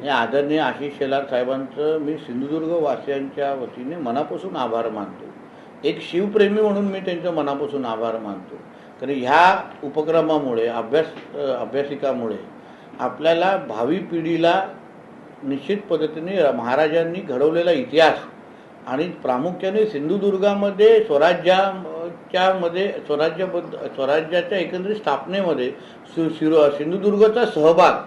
आणि आदरणीय आशिष शेलार साहेबांचं मी सिंधुदुर्ग वासियांच्या वतीने मनापासून आभार मानतो. एक शिवप्रेमी म्हणून मी त्यांचं मनापासून आभार मानतो. कारण ह्या उपक्रमामुळे अभ्यास अभ्यासिकामुळे आपल्याला भावी पिढीला निश्चित पद्धतीने महाराजांनी घडवलेला इतिहास आणि प्रामुख्याने सिंधुदुर्गामध्ये स्वराज्याच्या मध्ये स्वराज्याबद्द स्वराज्याच्या एकंदरीत स्थापनेमध्ये सु सिंधुदुर्गचा सहभाग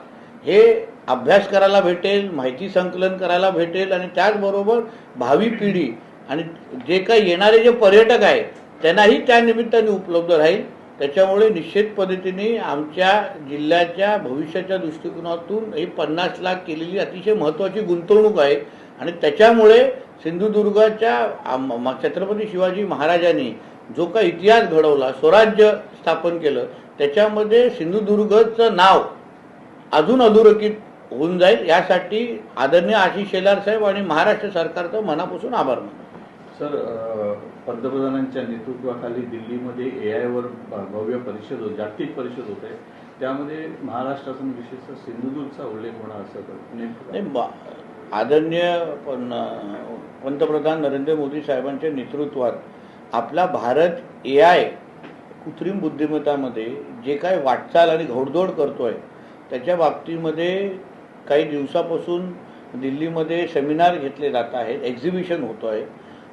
हे अभ्यास करायला भेटेल माहिती संकलन करायला भेटेल आणि त्याचबरोबर भावी पिढी आणि जे काही येणारे जे पर्यटक आहे त्यांनाही त्या निमित्ताने उपलब्ध राहील. त्याच्यामुळे निश्चित पद्धतीने आमच्या जिल्ह्याच्या भविष्याच्या दृष्टिकोनातून ही पन्नास लाख केलेली अतिशय महत्त्वाची गुंतवणूक आहे आणि त्याच्यामुळे सिंधुदुर्गाच्या म- छत्रपती शिवाजी महाराजांनी जो काही इतिहास घडवला स्वराज्य स्थापन केलं त्याच्यामध्ये सिंधुदुर्गचं नाव अजून अधोरेखित होऊन जाईल. यासाठी आदरणीय आशिष शेलार साहेब आणि महाराष्ट्र सरकारचं मनापासून आभार मानतो. सर पंतप्रधानांच्या नेतृत्वाखाली दिल्लीमध्ये ए आयवर भव्य परिषद होत जागतिक परिषद होत आहे. त्यामध्ये महाराष्ट्रातून विशेषतः सिंधुदुर्गचा उल्लेख होणार असं आदरणीय पण पंतप्रधान नरेंद्र मोदी साहेबांच्या नेतृत्वात आपला भारत ए आय कृत्रिम बुद्धिमत्तामध्ये जे काय वाटचाल आणि घोडदौड करतोय त्याच्या बाबतीमध्ये काही दिवसापासून दिल्लीमध्ये सेमिनार घेतले जात आहेत एक्झिबिशन होतो आहे.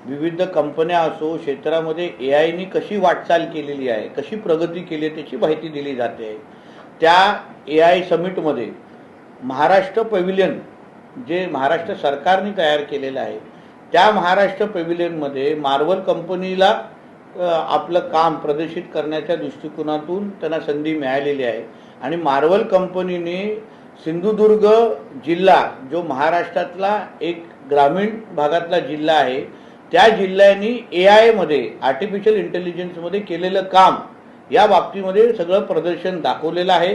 विविध कंपन्या असो क्षेत्रामध्ये ए आयनी कशी वाटचाल केलेली आहे कशी प्रगती केली आहे त्याची माहिती दिली जाते. आहे त्या ए आय समिटमध्ये महाराष्ट्र पॅव्हिलियन जे महाराष्ट्र सरकारने तयार केलेलं आहे त्या महाराष्ट्र पॅव्हिलियनमध्ये मार्वल कंपनीला आपलं काम प्रदर्शित करण्याच्या दृष्टिकोनातून त्यांना संधी मिळालेली आहे. आणि मार्वल कंपनीने सिंधुदुर्ग जिल्हा जो महाराष्ट्रातला एक ग्रामीण भागातला जिल्हा आहे त्या जिल्ह्यांनी ए आयमध्ये आर्टिफिशियल इंटेलिजन्समध्ये केलेलं काम या बाबतीमध्ये सगळं प्रदर्शन दाखवलेलं आहे.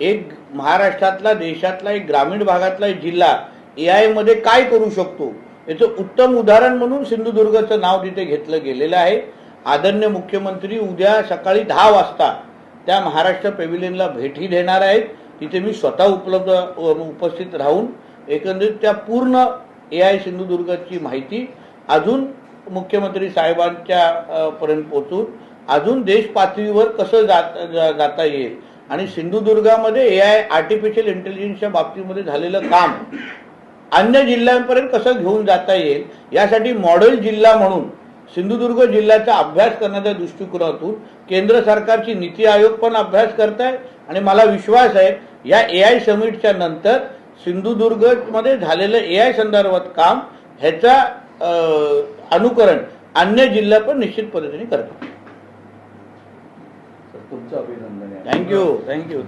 एक महाराष्ट्रातला देशातला एक ग्रामीण भागातला एक जिल्हा ए आयमध्ये काय करू शकतो? याचं उत्तम उदाहरण म्हणून सिंधुदुर्गचं नाव तिथे घेतलं गेलेलं आहे. आदरणीय मुख्यमंत्री उद्या सकाळी दहा वाजता त्या महाराष्ट्र पेव्हिलियनला भेटी देणार आहेत. तिथे मी स्वतः उपलब्ध उपस्थित राहून एकंदरीत त्या पूर्ण ए आय सिंधुदुर्गची माहिती अजून मुख्यमंत्री साहेबांच्या पर्यंत पोहोचून अजून देश पातळीवर कसं जात जा- जाता येईल आणि सिंधुदुर्गामध्ये ए आय आर्टिफिशियल इंटेलिजन्सच्या बाबतीमध्ये झालेलं काम अन्य जिल्ह्यांपर्यंत कसं घेऊन जाता येईल यासाठी मॉडेल जिल्हा म्हणून सिंधुदुर्ग जिल्ह्याचा अभ्यास करण्याच्या दृष्टिकोनातून केंद्र सरकारची नीती आयोग पण अभ्यास करत आहे आणि मला विश्वास आहे या ए आय समिटच्या नंतर सिंधुदुर्गमध्ये झालेलं ए आय संदर्भात काम ह्याचा अनुकरण अन्य जिल्हा पण निश्चित पद्धतीने करतात. सर, तुमचं अभिनंदन आहे थँक्यू थँक्यू